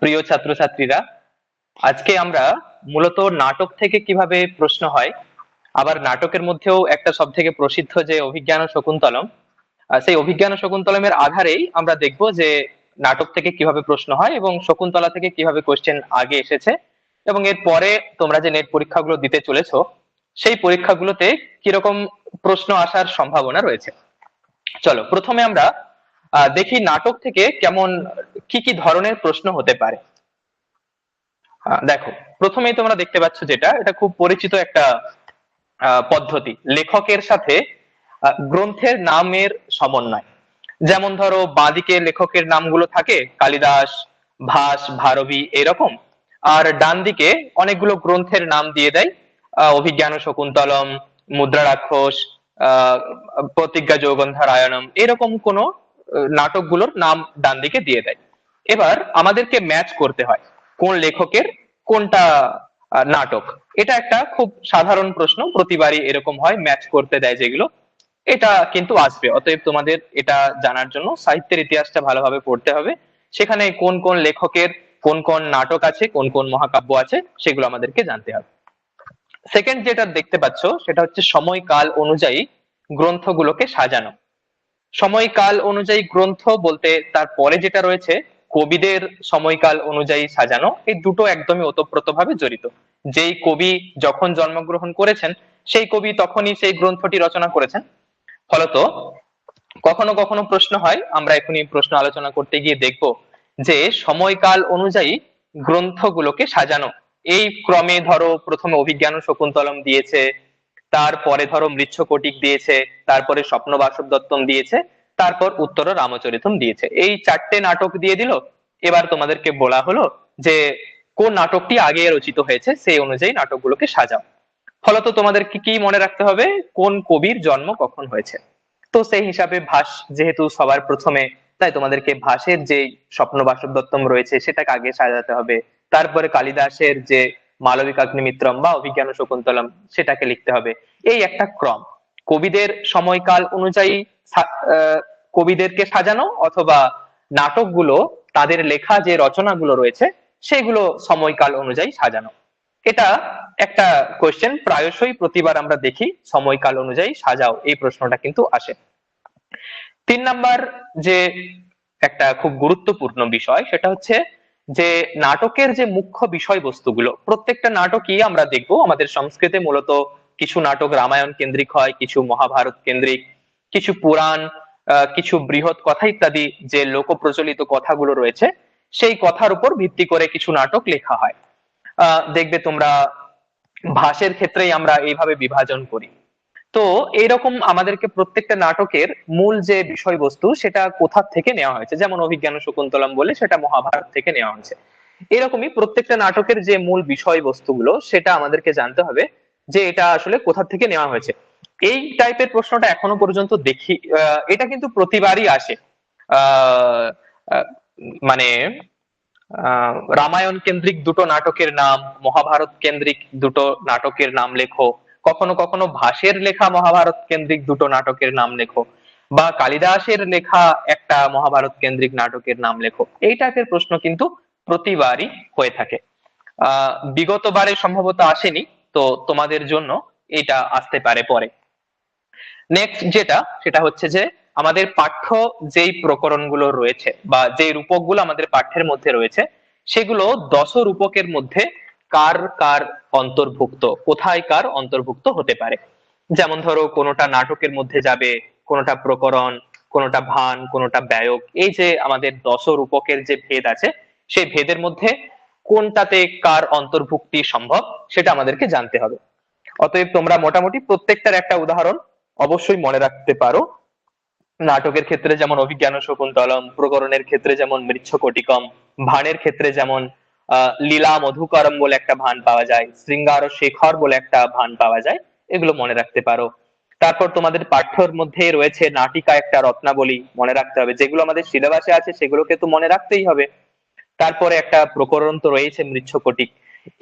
প্রিয় ছাত্রছাত্রীরা, আজকে আমরা মূলত নাটক থেকে কীভাবে প্রশ্ন হয়, আবার নাটকের মধ্যেও একটা সব থেকে প্রসিদ্ধ যে অভিজ্ঞান শকুন্তলম সেই অভিজ্ঞান শকুন্তলমের আধারেই আমরা দেখব যে নাটক থেকে কীভাবে প্রশ্ন হয় এবং শকুন্তলা থেকে কীভাবে কোশ্চেন আগে এসেছে এবং এর পরে তোমরা যে নেট পরীক্ষাগুলো দিতে চলেছো, সেই পরীক্ষাগুলোতে কীরকম প্রশ্ন আসার সম্ভাবনা রয়েছে। চলো, প্রথমে আমরা দেখি নাটক থেকে কেমন, কি কি ধরনের প্রশ্ন হতে পারে। দেখো, প্রথমেই তোমরা দেখতে পাচ্ছ যেটা, এটা খুব পরিচিত একটা পদ্ধতি। লেখকের সাথে গ্রন্থের নামের সমন্বয়। যেমন ধরো, বাঁদিকে লেখকের নামগুলো থাকে, কালিদাস, ভাস, ভারবী, এরকম। আর ডান দিকে অনেকগুলো গ্রন্থের নাম দিয়ে দেয় অভিজ্ঞান শকুন্তলম মুদ্রা রাক্ষস প্রতিজ্ঞা যৌগন্ধারায়ণম, এরকম কোন নাটকগুলোর নাম ডান দিকে দিয়ে দেয়। এবার আমাদেরকে ম্যাচ করতে হয় কোন লেখকের, কোনটা নাটক। এটা একটা খুব সাধারণ প্রশ্ন, প্রতিবারই এরকম হয় ম্যাচ করতে দেয় যেগুলো। এটা কিন্তু আসবে, অতএব তোমাদের এটা জানার জন্য সাহিত্যের ইতিহাসটা ভালোভাবে পড়তে হবে। সেখানে কোন কোন লেখকের, কোন কোন নাটক আছে, কোন কোন মহাকাব্য আছে, সেগুলো আমাদেরকে জানতে হবে। সেকেন্ড যেটা দেখতে পাচ্ছ, সেটা হচ্ছে সময়কাল অনুযায়ী গ্রন্থগুলোকে সাজানো। সময়কাল অনুযায়ী গ্রন্থ বলতে তারপরে যেটা রয়েছে, কবিদের সময়কাল অনুযায়ী সাজানো, এই দুটো একদমই ওতপ্রোতভাবে জড়িত। যেই কবি যখন জন্মগ্রহণ করেছেন, সেই কবি তখনই সেই গ্রন্থটি রচনা করেছেন। ফলত, কখনো কখনো প্রশ্ন হয়, আমরা এখনই প্রশ্ন আলোচনা করতে গিয়ে দেখব যে সময়কাল অনুযায়ী গ্রন্থগুলোকে সাজানো। এই ক্রমে ধরো প্রথমে অভিজ্ঞান শকুন্তলম দিয়েছে তারপরে ধরো মৃচ্ছকটিক দিয়েছে, তারপরে স্বপ্ন বাসব দত্তম দিয়েছে, তারপর উত্তর রামচরিতম দিয়েছে। এই চারটে নাটক দিয়ে দিল। এবার তোমাদেরকে বলা হলো যে কোন নাটকটি আগে রচিত হয়েছে সেই অনুযায়ী নাটকগুলোকে সাজাও। ফলত তোমাদেরকে কি মনে রাখতে হবে? কোন কবির জন্ম কখন হয়েছে? তো সেই হিসাবে ভাস যেহেতু সবার প্রথমে, তাই তোমাদেরকে ভাসের যে স্বপ্ন বাসব দত্তম রয়েছে সেটাকে আগে সাজাতে হবে। তারপরে কালিদাসের যে মালবিকাগ্নিমিত্রম বা অভিজ্ঞান শকুন্তলম, সেটাকে লিখতে হবে। এই একটা ক্রম। কবিদের সময়কাল অনুযায়ী কবিদেরকে সাজানো অথবা নাটকগুলো, তাদের লেখা যে রচনাগুলো রয়েছে, সেগুলো সময়কাল অনুযায়ী সাজানো। এটা একটা কোয়েশ্চেন প্রায়শই প্রতিবার আমরা দেখি, সময়কাল অনুযায়ী সাজাও, এই প্রশ্নটা কিন্তু আসে। তিন নাম্বার যে একটা খুব গুরুত্বপূর্ণ বিষয়, সেটা হচ্ছে যে নাটকের যে মুখ্য বিষয়বস্তুগুলো, প্রত্যেকটা নাটকই আমরা দেখব। আমাদের সংস্কৃতে মূলত কিছু নাটক রামায়ণ কেন্দ্রিক হয়, কিছু মহাভারত কেন্দ্রিক, কিছু পুরাণ কিছু বৃহৎ কথা ইত্যাদি যে লোক প্রচলিত কথাগুলো রয়েছে, সেই কথার উপর ভিত্তি করে কিছু নাটক লেখা হয়। দেখবে তোমরা ভাষের ক্ষেত্রেই আমরা এইভাবে বিভাজন করি। তো এইরকম আমাদেরকে প্রত্যেকটা নাটকের মূল যে বিষয়বস্তু, সেটা কোথা থেকে নেওয়া হয়েছে? যেমন অভিজ্ঞান শকুন্তলম বলে সেটা মহাভারত থেকে নেওয়া হয়েছে। এরকমই প্রত্যেকটা নাটকের যে মূল বিষয়বস্তুগুলো, সেটা আমাদেরকে জানতে হবে যে এটা আসলে কোথা থেকে নেওয়া হয়েছে। এই টাইপের প্রশ্নটা এখনও পর্যন্ত দেখি এটা কিন্তু প্রতিবারই আসে। মানে রামায়ণ কেন্দ্রিক দুটো নাটকের নাম, মহাভারত কেন্দ্রিক দুটো নাটকের নাম লেখো কখনো কখনো ভাসের লেখা মহাভারত কেন্দ্রিক দুটো নাটকের নাম লেখো, বা কালিদাসের লেখা একটা মহাভারত কেন্দ্রিক নাটকের নাম লেখো। এই টাইপের প্রশ্ন কিন্তু প্রতিবারই হয়ে থাকে। আহ বিগত বারে সম্ভবত আসেনি, তো তোমাদের জন্য এটা আসতে পারে পরে। নেক্সট যেটা, সেটা হচ্ছে যে আমাদের পাঠ্য যেই প্রকরণগুলো রয়েছে, বা যে রূপকগুলো আমাদের পাঠ্যের মধ্যে রয়েছে, সেগুলো দশ রূপকের মধ্যে কার কার অন্তর্ভুক্ত? কোথায় কার অন্তর্ভুক্ত হতে পারে? যেমন ধরো, কোনোটা নাটকের মধ্যে যাবে, কোনোটা প্রকরণ, কোনোটা ভান, কোনোটা ব্যয়ক এই যে আমাদের দশ রূপকের যে ভেদ আছে, সেই ভেদের মধ্যে কোনটাতে কার অন্তর্ভুক্তি সম্ভব, সেটা আমাদেরকে জানতে হবে। অতএব তোমরা মোটামুটি প্রত্যেকটার একটা উদাহরণ অবশ্যই মনে রাখতে পারো। নাটকের ক্ষেত্রে যেমন অভিজ্ঞান শকুন্তলম, প্রকরণের ক্ষেত্রে যেমন মৃচ্ছকটিকম, ভানের ক্ষেত্রে যেমন লীলা মধুকরম বলে একটা ভান পাওয়া যায়, শৃঙ্গার ও শেখর বলে একটা ভান পাওয়া যায়, এগুলো মনে রাখতে পারো। তারপর তোমাদের পাঠ্যর মধ্যে রয়েছে নাটিকা একটা রত্নাবলী, মনে রাখতে হবে। যেগুলো আমাদের সিলেবাসে আছে, সেগুলোকে তো মনে রাখতেই হবে। তারপরে একটা প্রকরণ তো রয়েছে, মৃচ্ছকটিক।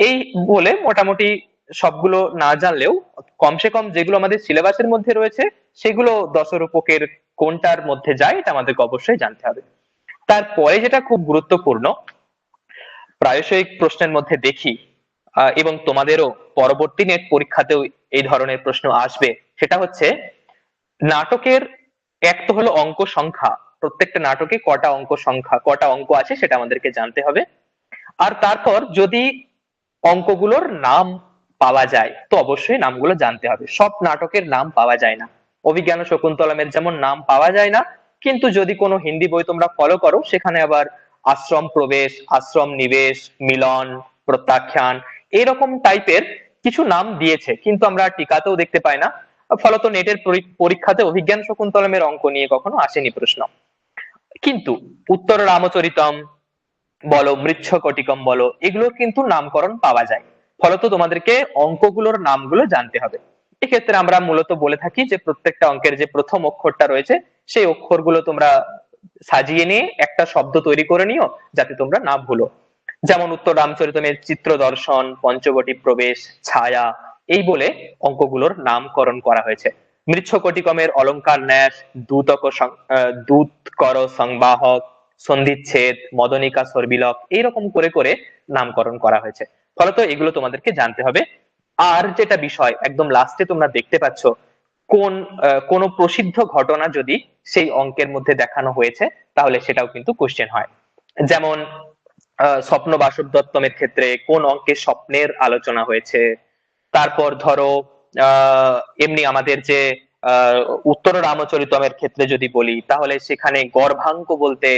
এই বলে মোটামুটি সবগুলো না জানলেও কমসে কম যেগুলো আমাদের সিলেবাসের মধ্যে রয়েছে, সেগুলো দশরূপকের কোনটার মধ্যে যায়, এটা আমাদেরকে অবশ্যই জানতে হবে। তারপরে যেটা খুব গুরুত্বপূর্ণ প্রায়শই প্রশ্নের মধ্যে দেখি এবং তোমাদেরও পরবর্তী নেট পরীক্ষাতেও এই ধরনের প্রশ্ন আসবে। সেটা হচ্ছে, নাটকের এক তো হলো অঙ্ক সংখ্যা, প্রত্যেকটা নাটকে কটা অঙ্ক সংখ্যা, কটা অঙ্ক আছে সেটা আমাদেরকে জানতে হবে। আর তারপর যদি অঙ্কগুলোর নাম পাওয়া যায়, তো অবশ্যই নামগুলো জানতে হবে। সব নাটকের নাম পাওয়া যায় না। অভিজ্ঞান শকুন্তলমের যেমন নাম পাওয়া যায় না, কিন্তু যদি কোনো হিন্দি বই তোমরা ফলো করো, সেখানে আবার আশ্রম প্রবেশ, আশ্রম নিবেশ, মিলন, প্রত্যাখ্যান, এরকম টাইপের কিছু নাম দিয়েছে, কিন্তু আমরা টিকাতেও দেখতে পাই না। ফলত নেটের পরীক্ষাতে অভিজ্ঞান শকুন্তলমের অঙ্ক নিয়ে কখনো আসেনি প্রশ্ন। কিন্তু উত্তর রামচরিতম বলো, মৃচ্ছ কটিকম বলো, এগুলোর কিন্তু নামকরণ পাওয়া যায়। ফলত তোমাদেরকে অঙ্কগুলোর নামগুলো জানতে হবে। এক্ষেত্রে আমরা মূলত বলে থাকি যে প্রত্যেকটা অঙ্কের যে প্রথম অক্ষরটা রয়েছে, সেই অক্ষরগুলো তোমরা সাজিয়ে নিয়ে একটা শব্দ তৈরি করে নিও যাতে তোমরা না ভুলো। যেমন উত্তর রামচরিতমের চিত্র দর্শন, পঞ্চবটি প্রবেশ, ছায়া, এই বলে অঙ্কগুলোর নামকরণ করা হয়েছে। মৃচ্ছকটিকমের অলঙ্কার ন্যাস, দূতক সং- দূত কর সংবাহক সন্ধিচ্ছেদ মদনিকা সর্বিলক, এইরকম করে করে নামকরণ করা হয়েছে। ফলত এগুলো তোমাদেরকে জানতে হবে। আর যেটা বিষয়, একদম লাস্টে তোমরা দেখতে পাচ্ছ কোন কোন প্রসিদ্ধ ঘটনা যদি সেই অঙ্কের মধ্যে দেখানো হয়েছে, তাহলে সেটাও কিন্তু কোশ্চেন হয়। যেমন স্বপ্ন বাসব দত্তমের ক্ষেত্রে কোন অঙ্কে স্বপ্নের আলোচনা হয়েছে? তারপর ধরো এমনি আমাদের যে উত্তর রামচরিতমের ক্ষেত্রে যদি বলি, তাহলে সেখানে গর্ভাঙ্ক বলতে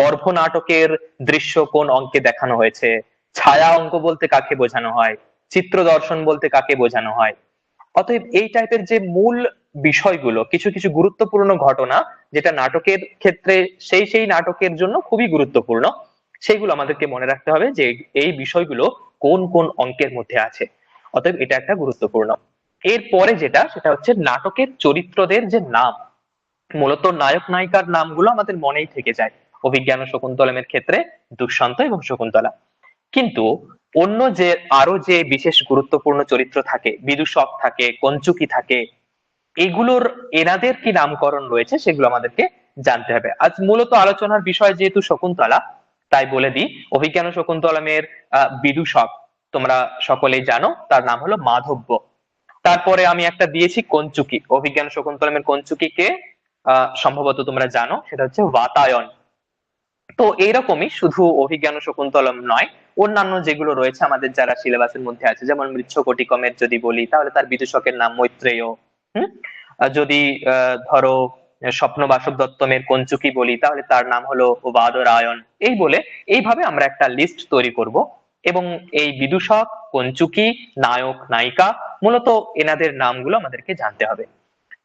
গর্ভ নাটকের দৃশ্য কোন অঙ্কে দেখানো হয়েছে? ছায়া অঙ্ক বলতে কাকে বোঝানো হয়? চিত্র দর্শন বলতে কাকে বোঝানো হয়? অতএব এই টাইপের যে মূল বিষয়গুলো, কিছু কিছু গুরুত্বপূর্ণ ঘটনা, যেটা নাটকের ক্ষেত্রে সেই সেই নাটকের জন্য খুবই গুরুত্বপূর্ণ, সেইগুলো আমাদেরকে মনে রাখতে হবে যে এই বিষয়গুলো কোন কোন অঙ্কের মধ্যে আছে। অতএব এটা একটা গুরুত্বপূর্ণ। এরপরে যেটা, সেটা হচ্ছে নাটকের চরিত্রদের যে নাম। মূলত নায়ক নায়িকার নামগুলো আমাদের মনেই থেকে যায়। অভিজ্ঞান ও শকুন্তলমের ক্ষেত্রে দুষ্যন্ত এবং শকুন্তলা। কিন্তু অন্য যে, আরও যে বিশেষ গুরুত্বপূর্ণ চরিত্র থাকে, বিদূষক থাকে, কঞ্চুকি থাকে, এগুলোর এনাদের কি নামকরণ রয়েছে সেগুলো আমাদেরকে জানতে হবে। আজ মূলত আলোচনার বিষয় যেহেতু শকুন্তলা, তাই বলে দিই, অভিজ্ঞান শকুন্তলমের বিদূষক, তোমরা সকলেই জানো, তার নাম হলো মাধব্য। তারপরে আমি একটা দিয়েছি কঞ্চুকি, অভিজ্ঞান শকুন্তলমের কঞ্চুকিকে সম্ভবত তোমরা জানো, সেটা হচ্ছে বাতায়ন। তো এইরকমই শুধু অভিজ্ঞান শকুন্তলম নয় অন্যান্য যেগুলো রয়েছে আমাদের যারা সিলেবাসের মধ্যে আছে, যেমন মৃচ্ছকটিকমের যদি বলি, তাহলে তার বিদূষকের নাম মৈত্রেয়। হুম? যদি ধরো স্বপ্ন বাসব দত্তমের কঞ্চুকি বলি, তাহলে তার নাম হলো বাদরায়ন এই বলে এইভাবে আমরা একটা লিস্ট তৈরি করব। এবং এই বিদূষক, কঞ্চুকি, নায়ক, নায়িকা মূলত এনাদের নামগুলো আমাদেরকে জানতে হবে।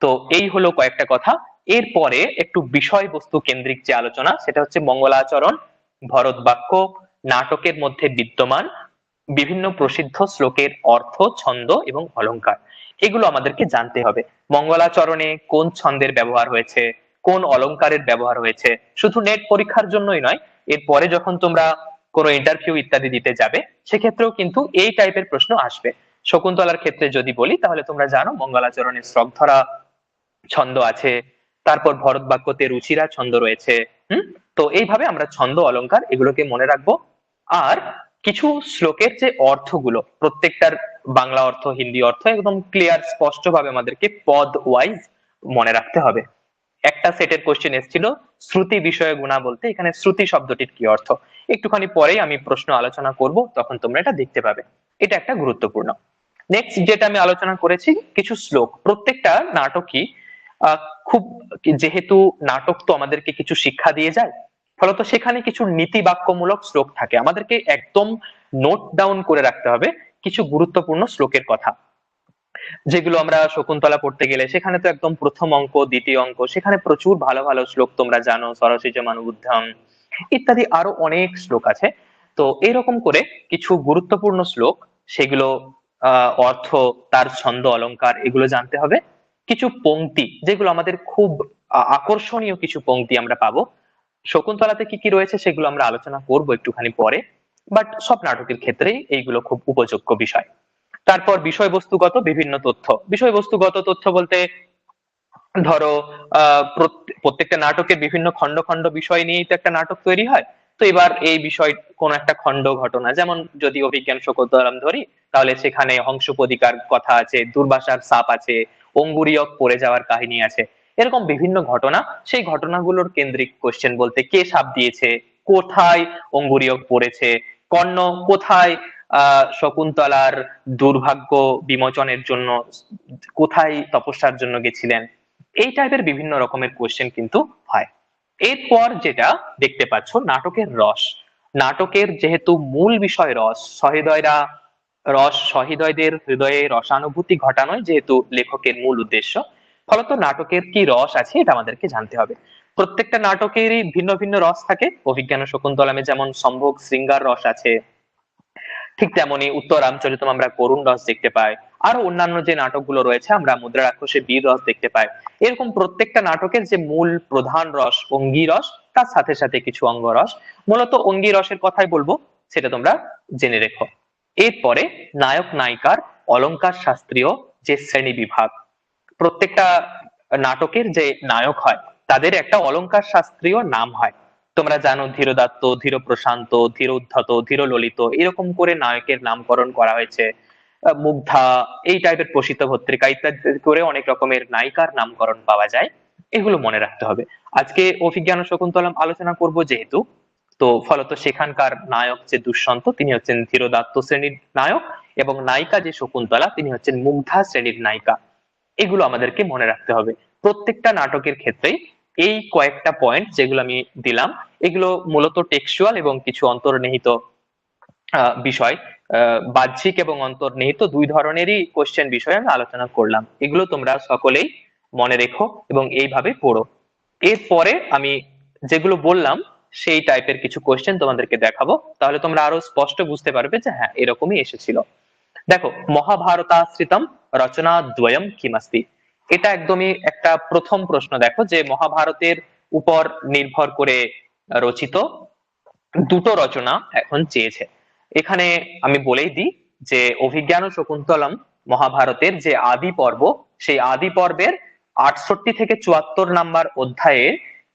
তো এই হলো কয়েকটা কথা। এরপরে একটু বিষয়বস্তু কেন্দ্রিক যে আলোচনা, সেটা হচ্ছে মঙ্গলাচরণ ভরত বাক্য নাটকের মধ্যে বিদ্যমান বিভিন্ন প্রসিদ্ধ শ্লোকের অর্থ, ছন্দ এবং অলংকার এগুলো আমাদেরকে জানতে হবে। মঙ্গলাচরণে কোন ছন্দের ব্যবহার হয়েছে? কোন অলংকারের ব্যবহার হয়েছে? শুধু নেট পরীক্ষার জন্যই নয়, এরপরে যখন তোমরা কোনো ইন্টারভিউ ইত্যাদি দিতে যাবে, সেক্ষেত্রেও কিন্তু এই টাইপের প্রশ্ন আসবে। শকুন্তলার ক্ষেত্রে যদি বলি, তাহলে তোমরা জানো মঙ্গলাচরণের শ্রদ্ধরা ছন্দ আছে, তারপর ভরত বাক্যতে রুচিরা ছন্দ রয়েছে। হম? তো এইভাবে আমরা ছন্দ অলংকার এগুলোকে মনে রাখব। আর কিছু শ্লোকের যে অর্থগুলো, প্রত্যেকটার বাংলা অর্থ, হিন্দি অর্থ একদম ক্লিয়ার স্পষ্ট ভাবে আমাদেরকে পদ ওয়াইজ মনে রাখতে হবে। একটা সেটের কোশ্চেন এসেছিল, শ্রুতি বিষয়ে গুণা বলতে, এখানে শ্রুতি শব্দটির কি অর্থ? একটুখানি পরেই আমি প্রশ্ন আলোচনা করব, তখন তোমরা এটা দেখতে পাবে। এটা একটা গুরুত্বপূর্ণ। নেক্সট যেটা আমি আলোচনা করেছি, কিছু শ্লোক। প্রত্যেকটা নাটকই খুব যেহেতু নাটক তো আমাদেরকে কিছু শিক্ষা দিয়ে যায় ফলত সেখানে কিছু নীতি বাক্যমূলক শ্লোক থাকে। আমাদেরকে একদম নোট ডাউন করে রাখতে হবে কিছু গুরুত্বপূর্ণ শ্লোকের কথা। যেগুলো আমরা শকুন্তলা পড়তে গেলে সেখানে তো একদম প্রথম অঙ্ক, দ্বিতীয় অঙ্ক, সেখানে প্রচুর ভালো ভালো শ্লোক তোমরা জানো সরসিজ মানবুদ্ধম ইত্যাদি আরও অনেক শ্লোক আছে। তো এরকম করে কিছু গুরুত্বপূর্ণ শ্লোক, সেগুলো অর্থ, তার ছন্দ, অলংকার, এগুলো জানতে হবে। কিছু পংক্তি, যেগুলো আমাদের খুব আকর্ষণীয় কিছু পংক্তি আমরা পাবো। শকুন্তলাতে কি কি রয়েছে সেগুলো আমরা আলোচনা করব একটুখানি পরে বাট সব নাটকের ক্ষেত্রেই এইগুলো খুব উপযোগ্য বিষয়। তারপর বিষয়বস্তুগত বিভিন্ন তথ্য। বিষয়বস্তুগত তথ্য বলতে, ধরো প্রত্যেকটা নাটকের বিভিন্ন খন্ড খন্ড বিষয় নিয়েই তো একটা নাটক তৈরি হয়। তো এবার এই বিষয়, কোন একটা খণ্ড ঘটনা, যেমন যদি অভিজ্ঞান শকুন্তলম ধরি, তাহলে সেখানে হংসপদিকার কথা আছে, দুর্বাসার সাপ আছে, অঙ্গুরীয়ক পড়ে যাওয়ার কাহিনী আছে। এরকম বিভিন্ন ঘটনা, সেই ঘটনাগুলোর কেন্দ্রিক কোশ্চেন বলতে কে সাপ দিয়েছে, কোথায় অঙ্গুরীয়ক পড়েছে, কর্ণ কোথায় শকুন্তলার দুর্ভাগ্য বিমোচনের জন্য, কোথায় তপস্যার জন্য গেছিলেন, এই টাইপের বিভিন্ন রকমের কোশ্চেন কিন্তু হয়। এরপর যেটা দেখতে পাচ্ছ, নাটকের রস। নাটকের যেহেতু মূল বিষয় রস, সহৃদয়রা রস, সহৃদয়দের হৃদয়ে রসানুভূতি ঘটানোই যেহেতু লেখকের মূল উদ্দেশ্য ফলত নাটকের কি রস আছে এটা আমাদেরকে জানতে হবে। প্রত্যেকটা নাটকেরই ভিন্ন ভিন্ন রস থাকে। অভিজ্ঞান শকুন্তলামে যেমন সম্ভোগ শৃঙ্গার রস আছে, ঠিক তেমনি উত্তর রামচরিতম আমরা করুণ রস দেখতে পাই। আরও অন্যান্য যে নাটকগুলো রয়েছে, আমরা মুদ্রা রাক্ষসে বীর রস দেখতে পাই। এরকম প্রত্যেকটা নাটকের যে মূল প্রধান রস অঙ্গি রস, তার সাথে সাথে কিছু অঙ্গ রস। মূলত অঙ্গি রসের কথাই বলব, সেটা তোমরা জেনে রেখো। এরপরে নায়ক নায়িকার অলঙ্কার শাস্ত্রীয় যে শ্রেণি বিভাগ প্রত্যেকটা নাটকের যে নায়ক হয়, তাদের একটা অলংকার শাস্ত্রীয় নাম হয়। তোমরা জানো ধীরদাত্ত ধীর প্রশান্ত, ধীর উদ্ধত, ধীর ললিত, এরকম করে নায়কের নামকরণ করা হয়েছে। মুগ্ধা, এই টাইপের প্রসিদ্ধ ভত্রিকা ইত্যাদি করে অনেক রকমের নায়িকার নামকরণ পাওয়া যায়। এগুলো মনে রাখতে হবে। আজকে অভিজ্ঞান শকুন্তলম আলোচনা করব যেহেতু, তো ফলত সেখানকার নায়ক যে দুষ্যন্ত তিনি হচ্ছেন ধীরদাত্ত শ্রেণির নায়ক এবং নায়িকা যে শকুন্তলা, তিনি হচ্ছেন মুগ্ধা শ্রেণির নায়িকা। এগুলো আমাদেরকে মনে রাখতে হবে। প্রত্যেকটা নাটকের ক্ষেত্রেই এই কয়েকটা পয়েন্ট যেগুলো আমি দিলাম, এগুলো মূলত টেক্সচুয়াল এবং কিছু অন্তর্নিহিত বিষয়। বাহ্যিক এবং অন্তর্নিহিত দুই ধরনেরই কোশ্চেন বিষয়ে আমি আলোচনা করলাম। এগুলো তোমরা সকলেই মনে রেখো এবং এইভাবে পড়ো। এরপরে আমি যেগুলো বললাম, সেই টাইপের কিছু কোশ্চেন তোমাদেরকে দেখাবো। তাহলে তোমরা আরও স্পষ্ট বুঝতে পারবে যে হ্যাঁ এরকমই এসেছিল। দেখো, মহাভারতাশ্রিতম রচনা দ্বয়ম কিমাস্তি। এটা একদমই একটা প্রথম প্রশ্ন, দেখো, যে মহাভারতের উপর নির্ভর করে রচিত দুটো রচনা এখন চেয়েছে। এখানে আমি বলেই দিই যে অভিজ্ঞান শকুন্তলম মহাভারতের যে আদি পর্ব, সেই আদি পর্বের আটষট্টি থেকে চুয়াত্তর নাম্বার অধ্যায়ে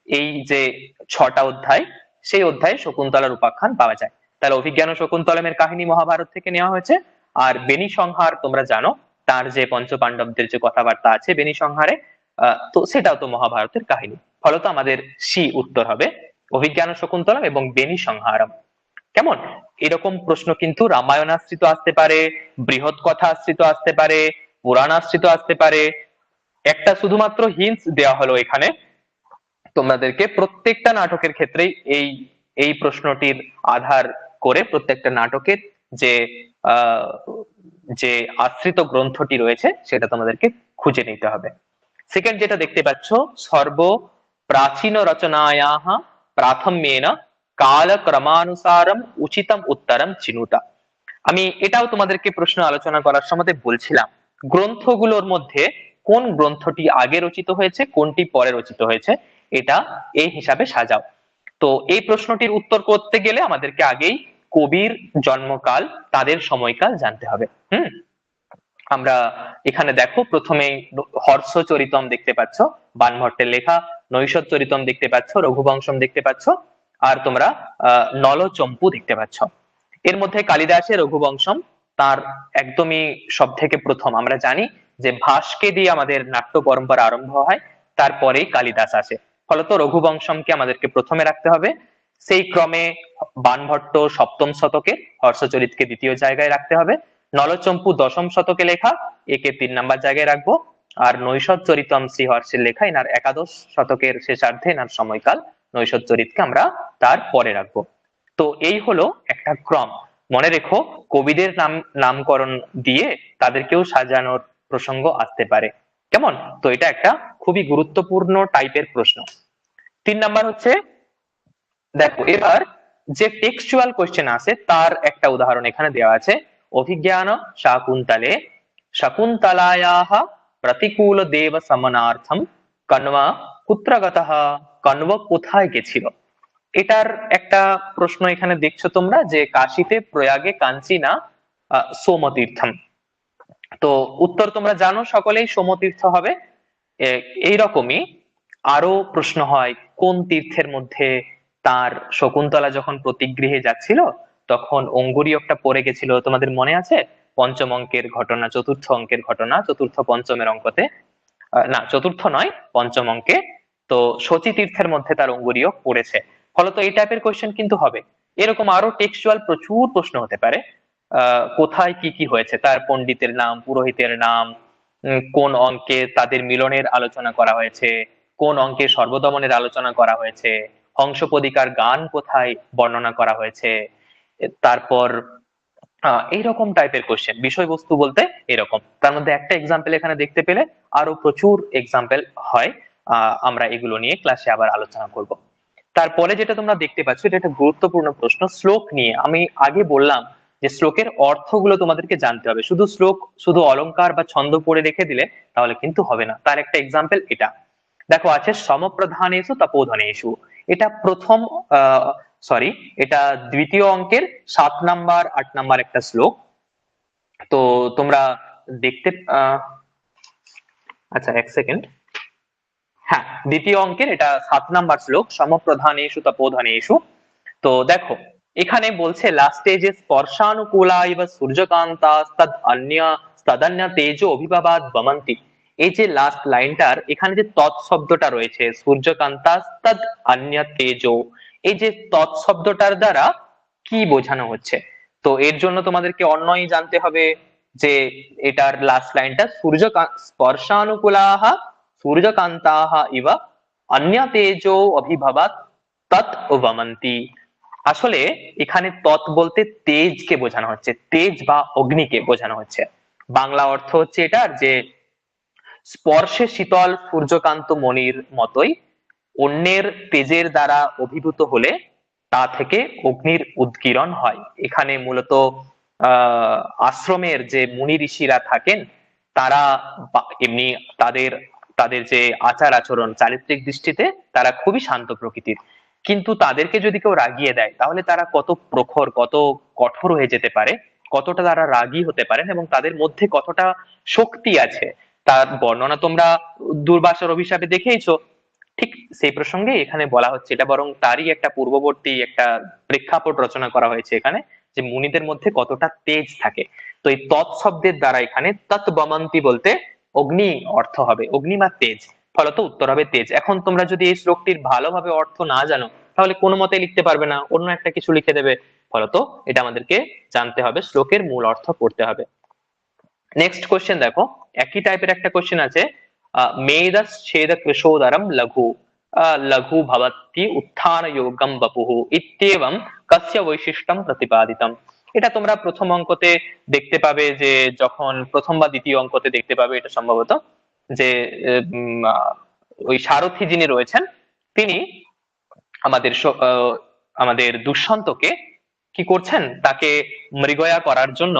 এই যে ছটা অধ্যায়, সেই অধ্যায়ে শকুন্তলার উপাখ্যান পাওয়া যায়। তাহলে অভিজ্ঞান শকুন্তলমের কাহিনী মহাভারত থেকে নেওয়া হয়েছে। আর বেনি সংহার তোমরা জানো, তার যে পঞ্চপাণ্ডবদের যে কথাবার্তা আছে বেনি সংহারে তো সেটাও তো মহাভারতের কাহিনী। ফলত আমাদের সি উত্তর হবে, অভিজ্ঞান শকুন্তলম এবং বেনি সংহারম। কেমন? এরকম প্রশ্ন কিন্তু রামায়ণাশ্রিত আসতে পারে, বৃহৎ কথা আশ্রিত আসতে পারে, পুরাণাশ্রিত আসতে পারে। একটা শুধুমাত্র হিন্টস দেওয়া হলো এখানে। তোমাদেরকে প্রত্যেকটা নাটকের ক্ষেত্রেই এই এই প্রশ্নটির আধার করে প্রত্যেকটা নাটকের যে যে আশ্রিত গ্রন্থটি রয়েছে, সেটা তোমাদেরকে খুঁজে নিতে হবে। সেকেন্ড যেটা দেখতে পাচ্ছ, সর্ব প্রাচীন রচনায়াহ প্রাথম্যেন কালক্রমানুসারম উচিতম উত্তরম চিনুতা। আমি এটাও তোমাদেরকে প্রশ্ন আলোচনা করার সময় বলছিলাম, গ্রন্থগুলোর মধ্যে কোন গ্রন্থটি আগে রচিত হয়েছে, কোনটি পরে রচিত হয়েছে, এটা এই হিসাবে সাজাও। তো এই প্রশ্নটির উত্তর করতে গেলে আমাদেরকে আগেই কবির জন্মকাল তাদের সময়কাল জানতে হবে। হুম? আমরা এখানে দেখো, প্রথমেই হর্ষ চরিতম দেখতে পাচ্ছ, বানভট্টের লেখা নৈষদ চরিতম দেখতে পাচ্ছ, রঘুবংশম দেখতে পাচ্ছ, আর তোমরা নলচম্পু দেখতে পাচ্ছ। এর মধ্যে কালিদাসের রঘুবংশম, তার একদমই সব থেকে প্রথম। আমরা জানি যে ভাসকে দিয়ে আমাদের নাট্য পরম্পরা আরম্ভ হয়, তারপরেই কালিদাস আসে। ফলত রঘুবংশমকে আমাদেরকে প্রথমে রাখতে হবে সেই ক্রমে বানভট্ট সপ্তম শতকে হর্ষচরিতকে দ্বিতীয় জায়গায় রাখতে হবে। নলচম্পু দশম শতকে লেখা, একে তিন নাম্বার জায়গায় রাখব। আর নৈষদ চরিতম শ্রী হর্ষের লেখা, এনার একাদশ শতকের শেষার্ধে, এনার সময়কাল নৈষদ চরিতকে আমরা তার পরে রাখব। তো এই হলো একটা ক্রম। মনে রেখো, কবিদের নাম, নামকরণ দিয়ে তাদেরকেও সাজানোর প্রসঙ্গ আসতে পারে। কেমন? তো এটা একটা খুবই গুরুত্বপূর্ণ টাইপের প্রশ্ন। তিন নাম্বার হচ্ছে দেখো, এবার যে টেক্সচুয়াল কোশ্চেন আছে তার একটা উদাহরণ এখানে দেওয়া আছে। অভিজ্ঞান শাকুন্তলে, শকুন্তলায়াহ প্রতিকূল দেব সমনার্থম কণ্বা কুত্র গতঃ কণ্ব কোথায় গেছিল? এটার একটা প্রশ্ন এখানে দেখছ তোমরা যে কাশীতে প্রয়াগে কাঞ্চি না সোমতীর্থম। তো উত্তর তোমরা জানো, সকলেই সোমতীর্থ হবে। এই রকমই আরও প্রশ্ন হয়, কোন তীর্থের মধ্যে তার শকুন্তলা যখন প্রতিগৃহে যাচ্ছিল, তখন অঙ্গুরীয়কটা পড়ে গেছিল। তোমাদের মনে আছে? পঞ্চম অঙ্কের ঘটনা, চতুর্থ অঙ্কের ঘটনা, চতুর্থ পঞ্চমের অঙ্কতে। না, চতুর্থ নয়, পঞ্চম অঙ্কে। তো শচী তীর্থের মধ্যে তার অঙ্গুরীয় পড়েছে। ফলত এই টাইপের কোয়েশ্চেন কিন্তু হবে। এরকম আরও টেক্সচুয়াল প্রচুর প্রশ্ন হতে পারে। কোথায় কি কি হয়েছে? তার পণ্ডিতের নাম, পুরোহিতের নাম কোন অঙ্কে তাদের মিলনের আলোচনা করা হয়েছে? কোন অঙ্কে সর্বদমনের আলোচনা করা হয়েছে? হংসপদিকার গান কোথায় বর্ণনা করা হয়েছে? তারপর এইরকম টাইপের কোশ্চেন বিষয়বস্তু বলতে এরকম। তার মধ্যে একটা এক্সাম্পল এখানে দেখতে পেলে আরও প্রচুর এক্সাম্পল হয়। আমরা এগুলো নিয়ে ক্লাসে আবার আলোচনা করব। তারপরে যেটা তোমরা দেখতে পাচ্ছ, এটা একটা গুরুত্বপূর্ণ প্রশ্ন, শ্লোক নিয়ে। আমি আগে বললাম যে শ্লোকের অর্থগুলো তোমাদেরকে জানতে হবে। শুধু শ্লোক, শুধু অলংকার বা ছন্দ পড়ে রেখে দিলে তাহলে কিন্তু হবে না। তার একটা এক্সাম্পল এটা। দেখো, আছে সমপ্রধানেশু তপোধনেশু এটা প্রথম সরি এটা দ্বিতীয় অঙ্কের সাত নাম্বার, আট নাম্বার একটা শ্লোক। তো তোমরা দেখতে আচ্ছা এক সেকেন্ড হ্যাঁ দ্বিতীয় অঙ্কের এটা সাত নাম্বার শ্লোক সমপ্রধানেশু তপোধনেশু তো দেখো, এখানে বলছে, লাস্টে যে স্পর্শানুকূলা ইব সূর্যকান্তা তদ অন্য তদন্য তেজ অভিভাবাদ বমন্তি। এই যে লাস্ট লাইনটার এখানে যে তৎ শব্দটা রয়েছে, সূর্যকান্তা তদ অন্য তেজ, এই যে তৎ শব্দটার দ্বারা কি বোঝানো হচ্ছে? তো এর জন্য তোমাদেরকে অন্যই জানতে হবে যে এটার লাস্ট লাইনটা সূর্য স্পর্শানুকূলাহ সূর্যকান্তাহ ইব অন্য তেজো অভিভাবাত তৎ বমন্তি আসলে এখানে তৎ বলতে তেজকে বোঝানো হচ্ছে, তেজ বা অগ্নিকে বোঝানো হচ্ছে। বাংলা অর্থ হচ্ছে এটার যে স্পর্শে শীতল সূর্যকান্ত মণির মতোই অন্যের তেজের দ্বারা অভিভূত হলে তা থেকে অগ্নির উদ্গীরণ হয়। এখানে মূলত আশ্রমের যে মুনি ঋষিরা থাকেন, তারা এমনি তাদের তাদের যে আচার আচরণ, চারিত্রিক দৃষ্টিতে তারা খুবই শান্ত প্রকৃতির। কিন্তু তাদেরকে যদি কেউ রাগিয়ে দেয়, তাহলে তারা কত প্রখর, কত কঠোর হয়ে যেতে পারে, কতটা তারা রাগী হতে পারেন এবং তাদের মধ্যে কতটা শক্তি আছে তার বর্ণনা তোমরা দুর্বাসর অভিশাপে দেখেইছো। ঠিক সেই প্রসঙ্গে এখানে বলা হচ্ছে, এটা বরং তারই একটা পূর্ববর্তী একটা প্রেক্ষাপট রচনা করা হয়েছে এখানে, যে মুনিদের মধ্যে কতটা তেজ থাকে। তো এই তৎ শব্দের দ্বারা এখানে তৎ বমন্তি বলতে অগ্নি অর্থ হবে, অগ্নি বা তেজ। ফলত উত্তর হবে তেজ। এখন তোমরা যদি এই শ্লোকটির ভালোভাবে অর্থ না জানো, তাহলে কোনো মতে লিখতে পারবে না, অন্য একটা কিছু লিখে দেবে। ফলত এটা আমাদেরকে জানতে হবে, শ্লোকের মূল অর্থ পড়তে হবে। নেক্সট কোশ্চেন দেখো। একই টাইপের একটা কোশ্চেন আছে মেদস ছেদ কৃশোদরম লঘু লঘু ভবতি উত্থান যোগম বপুহু ইত্যেবম কস্য বৈশিষ্ট্যম প্রতিপাদিতম। এটা তোমরা প্রথম অঙ্কতে দেখতে পাবে যে, যখন প্রথম বা দ্বিতীয় অঙ্কতে দেখতে পাবে এটা সম্ভবত, যে ওই সারথি যিনি রয়েছেন, তিনি আমাদের আমাদের দুষ্যন্তকে কি করছেন? তাকে মৃগয়া করার জন্য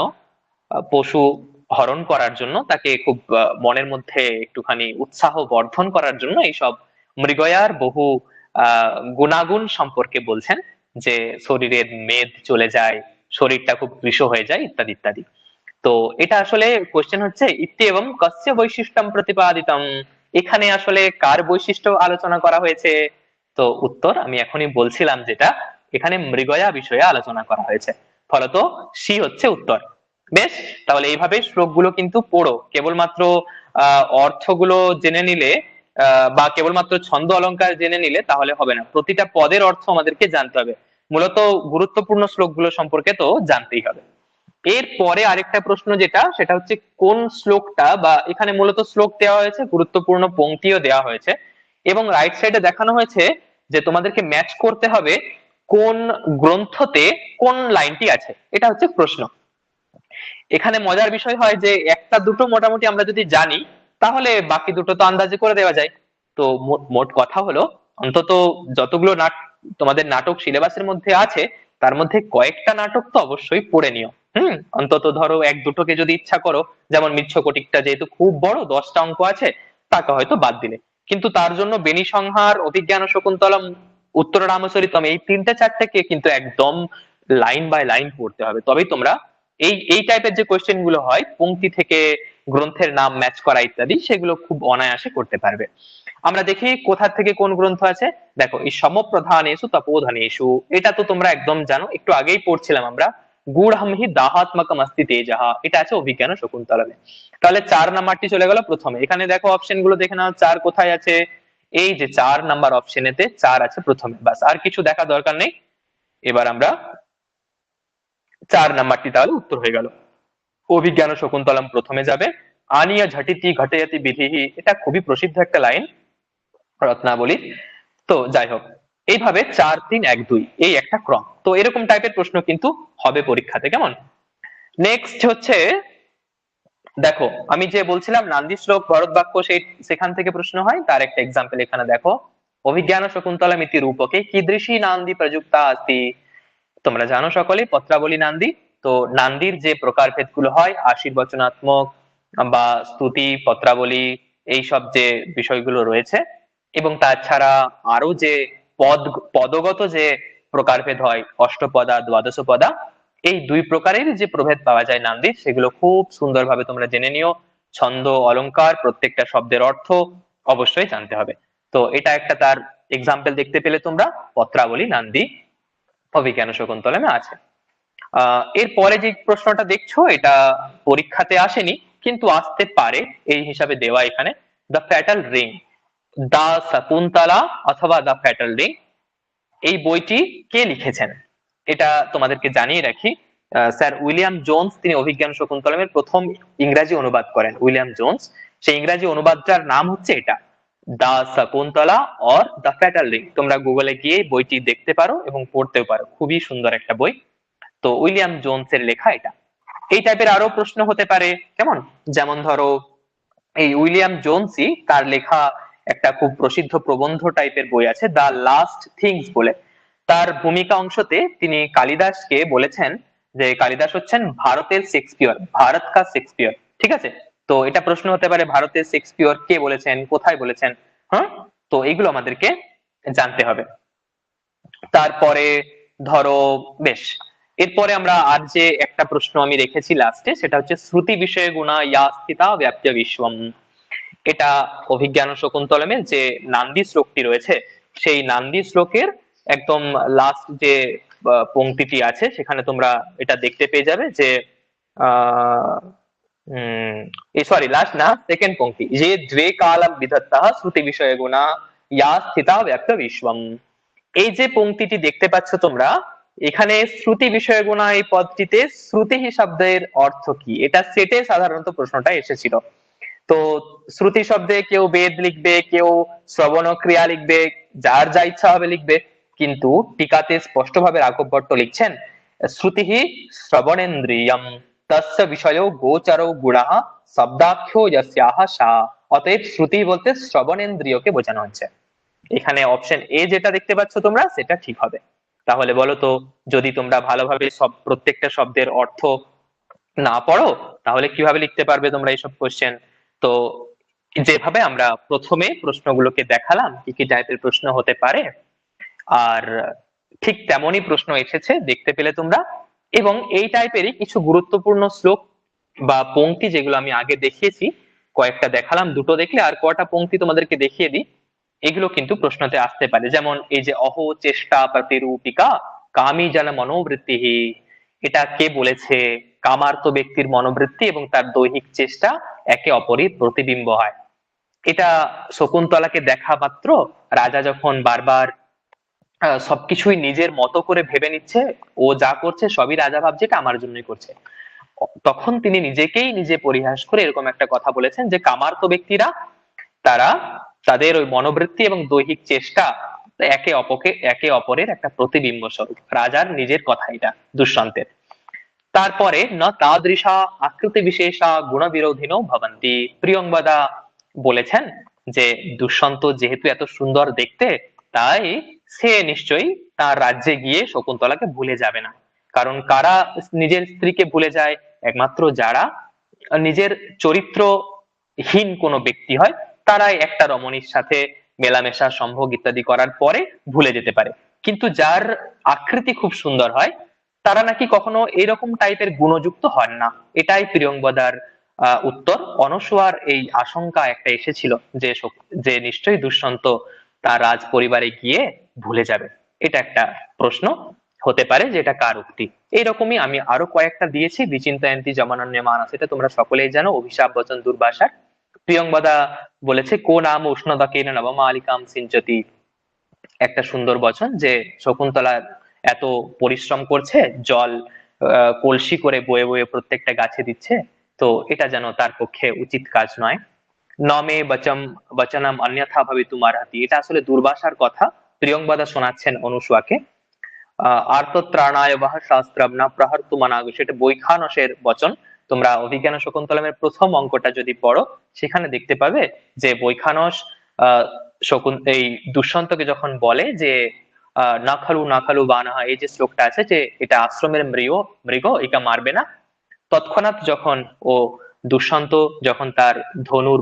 পশু হরণ করার জন্য, তাকে খুব মনের মধ্যে একটুখানি উৎসাহ বর্ধন করার জন্য এইসব মৃগয়ার বহু গুণাগুণ সম্পর্কে বলছেন যে শরীরের মেদ চলে যায়, শরীরটা খুব কৃষ হয়ে যায়, ইত্যাদি ইত্যাদি। তো এটা আসলে কোশ্চেন হচ্ছে, ইত্যে এবং কস্য বৈশিষ্ট্যম প্রতিপাদিতম। এখানে আসলে কার বৈশিষ্ট্য আলোচনা করা হয়েছে? তো উত্তর আমি এখনই বলছিলাম যেটা, এখানে মৃগয়া বিষয়ে আলোচনা করা হয়েছে। ফলত সি হচ্ছে উত্তর। বেশ, তাহলে এইভাবে শ্লোকগুলো কিন্তু পড়ো। কেবলমাত্র, আহ, অর্থগুলো জেনে নিলে বা কেবলমাত্র ছন্দ অলংকার জেনে নিলে তাহলে হবে না। প্রতিটা পদের অর্থ আমাদেরকে জানতে হবে। মূলত গুরুত্বপূর্ণ শ্লোকগুলো সম্পর্কে তো জানতেই হবে। এর পরে আরেকটা প্রশ্ন যেটা, সেটা হচ্ছে কোন শ্লোকটা, বা এখানে মূলত শ্লোক দেওয়া হয়েছে, গুরুত্বপূর্ণ পংক্তিও দেওয়া হয়েছে। এবং রাইট সাইডে দেখানো হয়েছে যে তোমাদেরকে ম্যাচ করতে হবে কোন গ্রন্থতে কোন লাইনটি আছে। এটা হচ্ছে প্রশ্ন। এখানে মজার বিষয় হয় যে একটা দুটো মোটামুটি আমরা যদি জানি, তাহলে বাকি দুটো তো আন্দাজে করে দেওয়া যায়। তো মোট- কথা হলো, অন্তত যতগুলো নাট, তোমাদের নাটক সিলেবাসের মধ্যে আছে, তার মধ্যে কয়েকটা নাটক তো অবশ্যই পড়ে নিও। হুম? অন্তত ধরো এক দুটোকে যদি ইচ্ছা করো, যেমন মিচ্ছ কোটিকটা যেহেতু খুব বড়, দশটা অঙ্ক আছে, তাকে হয়তো বাদ দিলে। কিন্তু তার জন্য বেনি সংহার অভিজ্ঞান শকুন্তলম উত্তর রামচরিতম এই তিনটে চারটেকে কিন্তু একদম লাইন বাই লাইন পড়তে হবে। তবেই তোমরা এই এই টাইপের যে কোয়েশ্চেনগুলো হয় পংক্তি থেকে গ্রন্থের নাম ম্যাচ করা ইত্যাদি, সেগুলো খুব অনায়াসে করতে পারবে। আমরা দেখি কোথা থেকে কোন গ্রন্থ আছে। দেখো, এই সমপ্রধানেশু তপোধনেশু এটা তো তোমরা একদম জানো, একটু আগেই পড়ছিলাম আমরা। গুড়হম হি দাহাত্মকম অস্তি তেজাহা এটা আছে অভিজ্ঞান শকুন্তলামে। তাহলে চার নাম্বারটি চলে গেল প্রথমে। এখানে দেখো অপশনগুলো দেখে নাও, চার কোথায় আছে? এই যে চার নাম্বার অপশনেতে চার আছে প্রথমে বাস আর কিছু দেখা দরকার নেই। এবার আমরা চার নাম্বারটি তাহলে উত্তর হয়ে গেল। অভিজ্ঞান শকুন্তলম প্রথমে যাবে। আনিয়া ঝটিতি ঘটয়াতি বিধিহি, এটা খুবই প্রসিদ্ধ একটা লাইন, রত্নাবলী। তো যাই হোক, এইভাবে চার, তিন, এক, দুই, এই একটা ক্রম। তো এরকম টাইপের প্রশ্ন কিন্তু হবে পরীক্ষাতে, কেমন? নেক্সট হচ্ছে, দেখো, আমি যে বলছিলাম নান্দি শ্লোক, ভরত বাক্য সেই সেখান থেকে প্রশ্ন হয়, তার একটা এক্সাম্পল এখানে দেখো। অভিজ্ঞান শকুন্তলা মিতি রূপকে কি কিদৃশী নান্দি প্রযুক্তা আস্তি তোমরা জানো সকলেই পত্রাবলী নান্দি। তো নান্দির যে প্রকারভেদগুলো হয়, আশীর্বচনাত্মক বা স্তুতি, পত্রাবলী, এইসব যে বিষয়গুলো রয়েছে, এবং তাছাড়া আরও যে পদ, পদগত যে প্রকারভেদ হয়, অষ্টপদা দ্বাদশ পদা এই দুই প্রকারের যে প্রভেদ পাওয়া যায় নান্দির, সেগুলো খুব সুন্দরভাবে তোমরা জেনে নিও। ছন্দ অলংকার প্রত্যেকটা শব্দের অর্থ অবশ্যই জানতে হবে। তো এটা একটা তার এক্সাম্পল দেখতে পেলে তোমরা, পত্রাবলী, নান্দি। অভিজ্ঞান শকুন্তলমে আছে। এরপরে যে প্রশ্নটা দেখছ, এটা পরীক্ষাতে আসেনি, কিন্তু আসতে পারে। এই হিসাবে দেওয়া এখানে the fatal ring the Shakuntala অথবা দ্য ফ্যাটাল রিং এই বইটি কে লিখেছেন? এটা তোমাদেরকে জানিয়ে রাখি স্যার উইলিয়াম জোন্স, তিনি অভিজ্ঞান শকুন্তলমের প্রথম ইংরাজি অনুবাদ করেন, উইলিয়াম জোন্স। সেই ইংরাজি অনুবাদটার নাম হচ্ছে এটা। The Shakuntala or the fatal ring তোমরা গুগলে গিয়ে বইটি দেখতে পারো এবং পড়তেও পারো। খুবই সুন্দর একটা বই। তো উইলিয়াম জোনস এর লেখা এটা। এই টাইপের আরও প্রশ্ন হতে পারে। কেমন? যেমন ধরো, এই উইলিয়াম জোনসই তার লেখা একটা খুব প্রসিদ্ধ প্রবন্ধ টাইপের বই আছে দা লাস্ট থিংস বলে। তার ভূমিকা অংশতে তিনি কালিদাসকে বলেছেন যে কালিদাস হচ্ছেন ভারতের শেক্সপিয়র ভারত কা শেক্সপিয়র ঠিক আছে? তো এটা প্রশ্ন হতে পারে ভারতের শেক্সপিয়র কে বলেছেন, কোথায় বলেছেন? হ্যাঁ তো এগুলো আমাদেরকে জানতে হবে। তারপরে ধরো, বেশ। এরপরে আমরা আর যে একটা প্রশ্ন আমি রেখেছি লাস্টে সেটা হচ্ছে শ্রুতি বিষয়ে গুণা ইয়া স্থিতা ব্যাপ্ত বিশ্বম। এটা অভিজ্ঞান শকুন্তলমের যে নান্দি শ্লোকটি রয়েছে, সেই নান্দি শ্লোকের একদম লাস্ট যে পংক্তিটি আছে, সেখানে তোমরা এটা দেখতে পেয়ে যাবে যে সরি লাস্ট না সেকেন্ড পংক্তি যে দ্বে কালম বিধত্তা শ্রুতি বিষয়ে গুণা ইয়া স্থিতা ব্যাপ্ত বিশ্বম এই যে পংক্তিটি দেখতে পাচ্ছ তোমরা এখানে শ্রুতি বিষয় গুণা এই পদটিতে শ্রুতি শব্দের অর্থ কি এটা সেটে সাধারণত প্রশ্নটা এসেছিল তো শ্রুতি শব্দে কেউ বেদ লিখবে কেউ শ্রবণ ক্রিয়া লিখবে যার যা ইচ্ছা হবে লিখবে কিন্তু টিকাতে স্পষ্টভাবে রাঘব ভট্ট লিখছেন শ্রুতি শ্রবণেন্দ্রিয়ম তস্য বিষয় গোচর গুণাহ শব্দাখ্য যস্যাহ সা অতএব শ্রুতি বলতে শ্রবণেন্দ্রিয়কে বোঝানো হচ্ছে। এখানে অপশন এ যেটা দেখতে পাচ্ছ তোমরা, সেটা ঠিক হবে। তাহলে বলো তো, যদি তোমরা ভালোভাবে সব প্রত্যেকটা শব্দের অর্থ না পড়ো, তাহলে কীভাবে লিখতে পারবে তোমরা এইসব কোশ্চেন তো যেভাবে আমরা প্রথমে প্রশ্নগুলোকে দেখালাম, কি কি টাইপের প্রশ্ন হতে পারে, আর ঠিক তেমনই প্রশ্ন এসেছে, দেখতে পেলে তোমরা এবং এই টাইপেরই কিছু গুরুত্বপূর্ণ শ্লোক বা পংক্তি যেগুলো আমি আগে দেখিয়েছি, কয়েকটা দেখালাম, দুটো দেখলে আর কটা পংক্তি তোমাদেরকে দেখিয়ে দিই, এগুলো কিন্তু প্রশ্নতে আসতে পারে। যেমন এই যে অহ, চেষ্টা প্রতিরূপিকা কামি যেন মনোবৃত্তি এটা কে বলেছে? কামার্ত ব্যক্তির মনোবৃত্তি এবং তার দৈহিক চেষ্টা একে অপরের প্রতিবিম্ব হয়। এটা শকুন্তলাকে দেখা মাত্র, রাজা যখন বারবার সবকিছুই নিজের মতো করে ভেবে নিচ্ছে। ও যা করছে সবই রাজা ভাবছে এটা আমার জন্যই করছে। তখন তিনি নিজেকেই নিজে পরিহাস করে এরকম একটা কথা বলেছেন যে, কামার্ত ব্যক্তিরা, তারা তাদের ওই মনোবৃত্তি এবং দৈহিক চেষ্টা একে অপকে, একে অপরের একটা প্রতিবিম্ব স্বরূপ। রাজার নিজের কথা এটা দুষ্যন্তের তারপরে, ন তাদৃশা আকৃতি বিশেষা গুণ বিরোধীন ভবন্তি। প্রিয়ংবাদা বলেছেন যে দুষ্যন্ত যেহেতু এত সুন্দর দেখতে, তাই সে নিশ্চয়ই তার রাজ্যে গিয়ে শকুন্তলাকে ভুলে যাবে না। কারণ কারা নিজের স্ত্রীকে ভুলে যায়? একমাত্র যারা নিজের চরিত্রহীন কোনো ব্যক্তি হয় তারাই একটা রমণীর সাথে মেলামেশা সম্ভোগ ইত্যাদি করার পরে ভুলে যেতে পারে। কিন্তু যার আকৃতি খুব সুন্দর হয় তারা নাকি কখনো এরকম টাইপের গুণযুক্ত হন না। এটাই প্রিয়ংবদার আহ, উত্তর। অনসুয়ার এই আশঙ্কা একটা এসেছিল যে যে নিশ্চয়ই দুষ্যন্ত তার রাজ পরিবারে গিয়ে ভুলে যাবে? এটা একটা প্রশ্ন হতে পারে যে এটা কার উক্তি? এইরকমই আমি আরও কয়েকটা দিয়েছি বিচিন্তায়ন্তী জমানন্য মানস এটা তোমরা সকলেই জানো, অভিশাপ বচন দুর্বাসার। প্রিয়ংবদা বলেছে, কো নাম উষ্ণদকেন নবমালিকাম সিঞ্চতি। একটা সুন্দর বচন যে শকুন্তলা এত পরিশ্রম করছে, জল কলসি করে বয়ে বয়ে প্রত্যেকটা গাছে দিচ্ছে, তো এটা যেন তার পক্ষে উচিত কাজ নয়। নমে বচম, বচনম অন্যথা ভাবে তোমার হাতি এটা আসলে দুর্বাসার কথা। প্রিয়ংবদা শোনাচ্ছেন অনুসুয়াকে। আর্তত্রাণায় বাহ শাস্ত্রম না প্রহর সেটা বৈখানসের বচন। তোমরা অভিজ্ঞান শকুন্তলমের প্রথম অঙ্কটা যদি পড়ো, সেখানে দেখতে পাবে যে বৈখানস শকুন, এই দুষ্যন্তকে যখন বলে যে, আহ না খালু না খালু বানাহা, এই যে শ্লোকটা আছে যে, এটা আশ্রমের মৃগ মৃগ, এটা মারবে না। তৎক্ষণাৎ যখন ও দুষ্যন্ত যখন তার ধনুর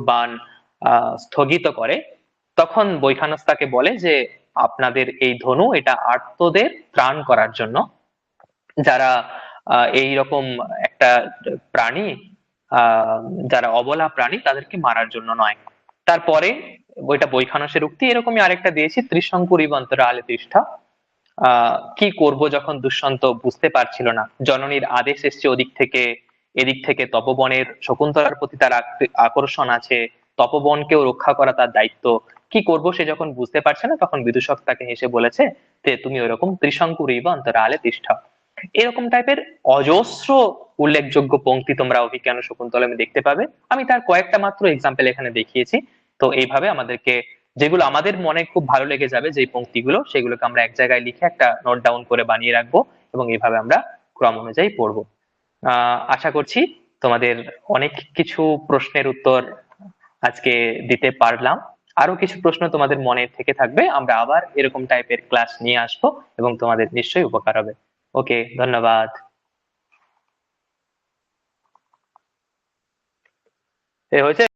আহ, স্থগিত করে, তখন বৈখানস তাকে বলে যে আপনাদের এই ধনু, এটা আর্তদের ত্রাণ করার জন্য। যারা এই রকম একটা প্রাণী যারা অবলা প্রাণী, তাদেরকে মারার জন্য নয়। তারপরে ওইটা বৈখানসের উক্তি এরকমই আরেকটা দিয়েছি, ত্রিশঙ্কুর ইবন্তরা আলে তিষ্ঠা। কি করব যখন দুষ্যন্ত বুঝতে পারছিল না। জননীর আদেশ এসছে ওদিক থেকে, এদিক থেকে তপবনের শকুন্তলার প্রতি তার আক- আকর্ষণ আছে। তপবনকেও রক্ষা করা তার দায়িত্ব। কি করব সে যখন বুঝতে পারছে না, তখন বিদূষক তাকে হেসে বলেছে যে তুমি ওইরকম ত্রিশঙ্কুর অন্তরালে তিষ্ঠা। এরকম টাইপের অজস্র উল্লেখযোগ্য পঙ্ক্তি তোমরা অভিজ্ঞান শকুন্তলমে দেখতে পাবে। আমি তার কয়েকটা মাত্র এক্সাম্পল এখানে দেখিয়েছি। তো এইভাবে আমাদেরকে যেগুলো আমাদের মনে খুব ভালো লেগে যাবে যে পঙ্ক্তিগুলো, সেগুলোকে আমরা এক জায়গায় লিখে একটা নোট ডাউন করে বানিয়ে রাখব এবং এইভাবে আমরা ক্রম অনুযায়ী পড়ব। আহ আশা করছি তোমাদের অনেক কিছু প্রশ্নের উত্তর আজকে দিতে পারলাম। আরও কিছু প্রশ্ন তোমাদের মনে থেকে থাকবে, আমরা আবার এরকম টাইপের ক্লাস নিয়ে আসব এবং তোমাদের নিশ্চয়ই উপকার হবে। ওকে ধন্যবাদ। হয়েছে?